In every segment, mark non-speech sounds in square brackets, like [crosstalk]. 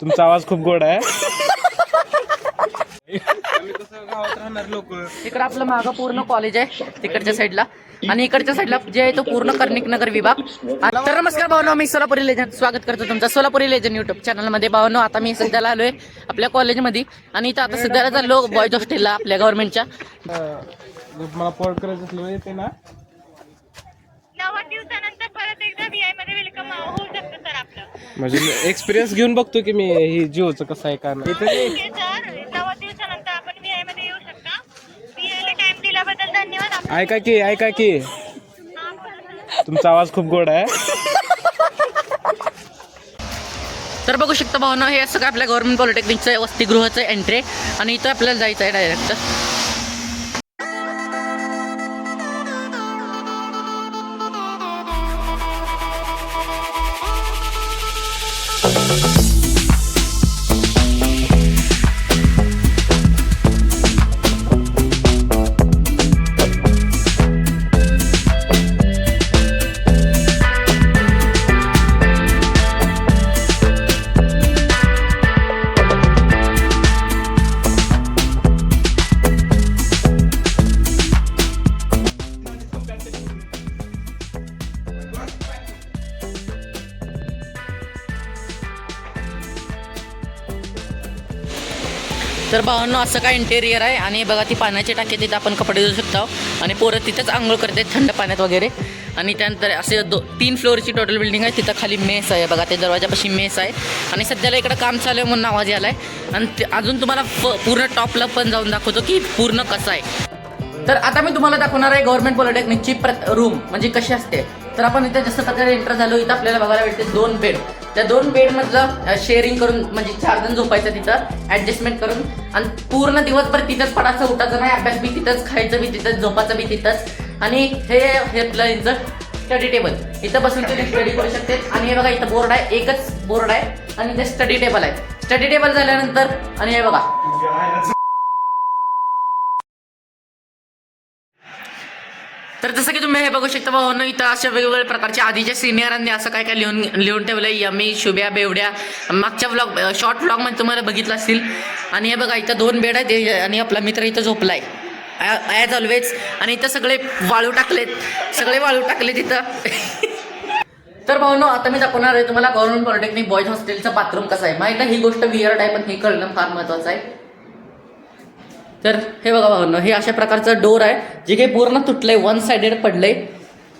तुमचा आवाज खूप गोड आहे. इकडं आपलं मागं पूर्ण कॉलेज आहे तिकडच्या साईडला आणि इकडच्या साईडला जे आहे तो पूर्ण कर्णिक नगर विभाग. आणि- तर नमस्कार भावनो मी सोलापुरी लेजन स्वागत करतो तुमचं सोलापुरी लेजन युट्यूब चॅनलमध्ये भावनो आता मी सध्याला आलोय आपल्या कॉलेजमध्ये आणि इथं आता सध्याला चाललो बॉयज हॉस्टेलला आपल्या गव्हर्नमेंटच्या मला पोर्ट करायचं असलं येते ना नव्वद दिवसानंतर परत एकदा व्ही आयमध्ये वेलकम होऊ शकतं सर आपलं. म्हणजे एक्सपिरियन्स घेऊन बघतो की मी ही जिओचं कसं आहे का नाही. इथे ओके सर. नव्वद दिवसानंतर आपण व्ही आयमध्ये येऊ शकता. व्ही आय ला टाइम दिल्याबद्दल धन्यवाद. आपण ऐका की ऐका की. तुमचा आवाज खूप गोड आहे. तर बघू शकता भावना हे असं काय आपल्या गव्हर्नमेंट पॉलिटेक्निकचं वसतिगृहाचं एंट्री आणि इथं आपल्याला जायचं आहे डायरेक्ट तर भावांना असं काय इंटेरियर आहे. आणि बघा ती पाण्याची टाकी तिथं आपण कपडे धुवू शकतो. आणि पोरं तिथंच आंघोळ करते थंड पाण्यात वगैरे. आणि त्यानंतर असे दो तीन फ्लोअरची टोटल बिल्डिंग आहे. तिथं खाली मेस आहे. बघा ते दरवाजापाशी मेस आहे. आणि सध्याला इकडं काम चालू आहे म्हणून आवाज आला आहे आणि ते- अजून तुम्हाला फ- पूर्ण टॉपला पण जाऊन दाखवतो की पूर्ण कसं आहे. तर आता मी तुम्हाला दाखवणार आहे गव्हर्नमेंट पॉलिटेक्निकची रूम म्हणजे कशी असते. तर आपण इथे जसं प्रकारे एंटर झालो इथं आपल्याला बघायला भेटते दोन बेड त्या दोन बेडमधलं शेअरिंग करून म्हणजे चार जण झोपायचं तिथं ऍडजस्टमेंट करून आणि पूर्ण दिवसभर तिथंच पडायचं उठायचं नाही अभ्यास बी तिथंच खायचं बी तिथंच झोपायचं बी तिथंच. आणि हे हे आपलं यांचं स्टडी टेबल इथं बसून तुम्ही स्टडी करू शकते. आणि हे बघा इथं बोर्ड आहे एकच बोर्ड आहे आणि ते स्टडी टेबल आहे. स्टडी टेबल झाल्यानंतर आणि हे बघा. तर जसं की तुम्ही हे बघू शकता भाऊ हो, इथं अशा वेगवेगळ्या प्रकारच्या आधीच्या सिनियरांनी असं काय काय लिहून लिहून ठेवलं यमी शुभ्या बेवड्या. मागच्या व्लॉग शॉर्ट व्लॉगमध्ये तुम्हाला बघितलं असतील आणि हे बघा इथं दोन बेड आहेत आणि आपला मित्र इथं झोपलाय. ॲज ऑलवेज आणि इथं सगळे वाळू टाकलेत. सगळे वाळू टाकले तिथं [laughs] तर भाऊनो आता मी दाखवणार आहे तुम्हाला गव्हर्नमेंट पॉलिटेक्निक बॉईज हॉस्टेलचं बाथरूम कसं आहे. माहिती ही गोष्ट विअर्ड आहे पण हे कळणं फार महत्वाचं आहे. तर हे बघा भावनं हे अशा प्रकारचं डोर आहे जे काही पूर्ण तुटलंय वन साइडेड पडलंय.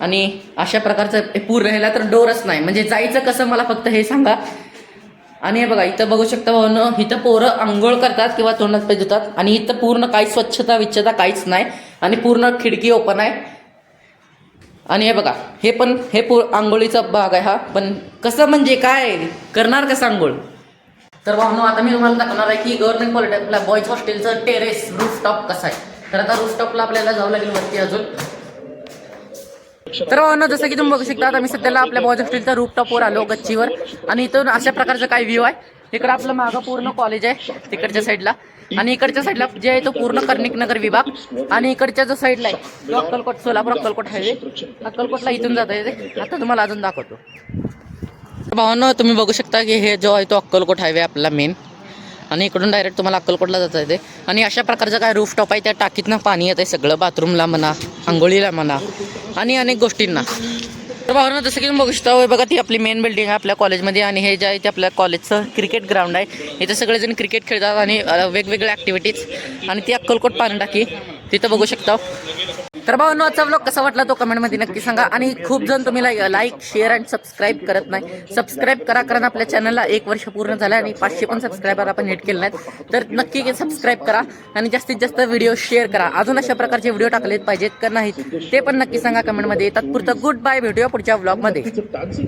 आणि अशा प्रकारचं हे पूर्ण ह्याला तर डोरच नाही. म्हणजे जायचं कसं मला फक्त हे सांगा. आणि हे बघा इथं बघू शकता भावनं इथं पोरं आंघोळ करतात किंवा तोंडात पाय धुतात. आणि इथं पूर्ण काही स्वच्छता विच्छता काहीच नाही. आणि पूर्ण खिडकी ओपन आहे. आणि हे बघा हे पण हे पू आंघोळीचा भाग आहे हा. पण कसं म्हणजे काय? करणार कसं आंघोळ? तर भावनो आता मी तुम्हाला दाखवणार आहे की गव्हर्नमेंट पॉलिटेक्निकला बॉयज हॉस्टेलचं टेरेस रूफटॉप कसा आहे. तर आता रूफटॉपला आपल्याला जावं लागेल वरती अजून. तर भावनो जसं की तुम्ही बघू शकता आता मी सध्याला आपल्या बॉयज हॉस्टेलच्या रूफटॉपवर आलो गच्चीवर. आणि इथून अशा प्रकारचं काय व्ह्यू आहे? इकडं आपलं मागं पूर्ण कॉलेज आहे तिकडच्या साईडला आणि इकडच्या साईडला जे आहे तो पूर्ण कर्णिक नगर विभाग. आणि इकडच्या जो साईडला आहे तो अक्कलकोट सोलापूर अक्कलकोट हायवे अक्कलकोटला इथून जाता येते. आता तुम्हाला अजून दाखवतो. भावांनो तुम्ही बघू शकता की हे जो आहे तो अक्कलकोट हायवे आपला मेन आणि इकडून डायरेक्ट तुम्हाला अक्कलकोटला जाता येते. आणि अशा प्रकारचं काय रूफटॉप आहे त्या टाकीतनं पाणी येतं सगळं बाथरूमला म्हणा आंघोळीला म्हणा आणि अनेक गोष्टींना. तर भावना जसं की बघू शकता बघा ती आपली मेन बिल्डिंग आहे आपल्या कॉलेजमध्ये आणि हे जे आहे ते आपल्या कॉलेजचं क्रिकेट ग्राउंड आहे. इथं सगळेजण क्रिकेट खेळतात आणि वेगवेगळ्या ॲक्टिव्हिटीज आणि ती अक्कलकोट पाणी टाकी तिथं बघू शकता. तर भाऊ आजचा व्लॉग कसा वाटला तो कमेंटमध्ये नक्की सांगा. आणि खूप जण तुम्ही लाईक शेअर अँड सबस्क्राईब करत नाही. सबस्क्राईब करा कारण आपल्या चॅनलला एक वर्ष पूर्ण झालं आणि पाचशे पण सबस्क्रायबर आपण हिट केले नाहीत तर नक्की सबस्क्राईब करा आणि जास्तीत जास्त व्हिडिओ शेअर करा. अजून अशा प्रकारचे व्हिडिओ टाकलेत पाहिजेत का नाहीत ते पण नक्की सांगा कमेंटमध्ये तात्पुरतं गुड बाय भेटूया पुढच्या ब्लॉगमध्ये